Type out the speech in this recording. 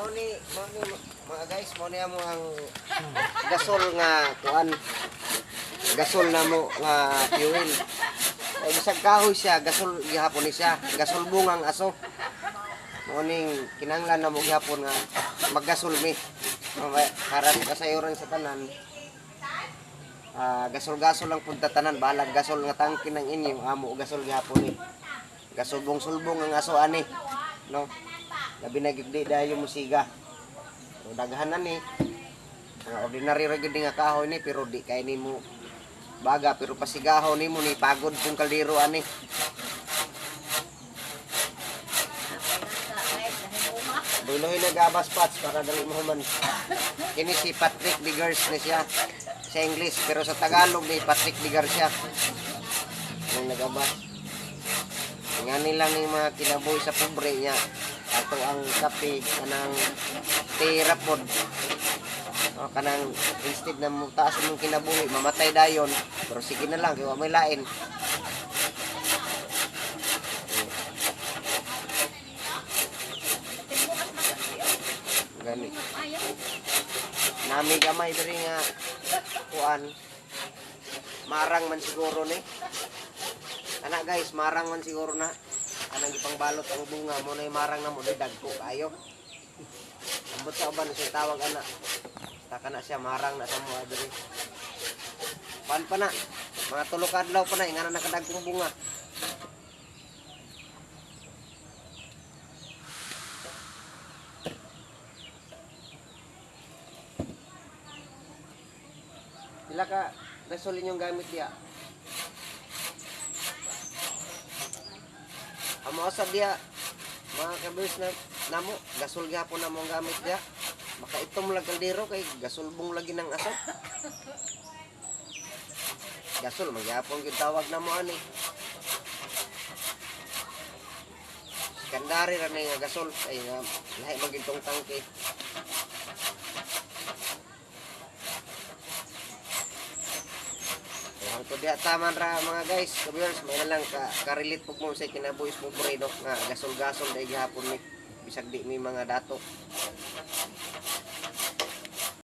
mo ni, mo ni, mga guys, mo ni mo ang gasol nga kuan. Gasol na mo nga fuel. Ay bisag kahoy siya, gasol gihapon ni siya. Gasol bungang aso. Mo ning kinahanglan na mo gihapon nga maggasol mi. Mamaya, Harap kasayuran sa tanan. Ah, gasol-gasol lang punta tanan, balag gasol nga tangke ng inyo, amo gasol gihapon ni. Gasulbong-sulbong ang aso ani. No? Labi na gigdi yung musiga. So, daghanan ni. Ang ordinary ra gid nga kahoy ni pero di kay nimo baga pero pasigahon nimo ni pagod kung kaldero ani. Duloy na gabas pats para dali mo human. Kini si Patrick Diggers ni siya sa English pero sa Tagalog ni Patrick Diggers siya. Ang nagabas. Nga nila ni mga kinabuhi sa pobre niya. Ato ang kape kanang terapod. O, kanang instead na mo taas mong kinabuhi, mamatay dayon. Pero sige na lang, kaya may lain. Gani. Nami gamay diri nga kuan. Marang man siguro ni. Ana guys, marang man siguro na. Anang ipang balot ang bunga mo na marang na mo di dagko kayo. Ambot sa uban siya tawag ana. Taka na siya marang na sa mo diri. Pan pa na. Mga tulo ka adlaw pa na ingana nakadagkong bunga. Pila ka resol inyong gamit diya? Amo sa diya mga kabers na namo gasol gyapon na mong gamit diya. Maka itom lang kaldero kay gasulbong lagi ng aso. Gasol magyapon gyud tawag na mo ani. Kandari ra na nga gasol ay nga lahi man gyud tong tangke. Ang to diha taman ra mga guys, kabiyos may na ka karelit pug mo sa kinabuhis mo no nga gasol-gasol dai gihapon ni bisag di mi mga dato.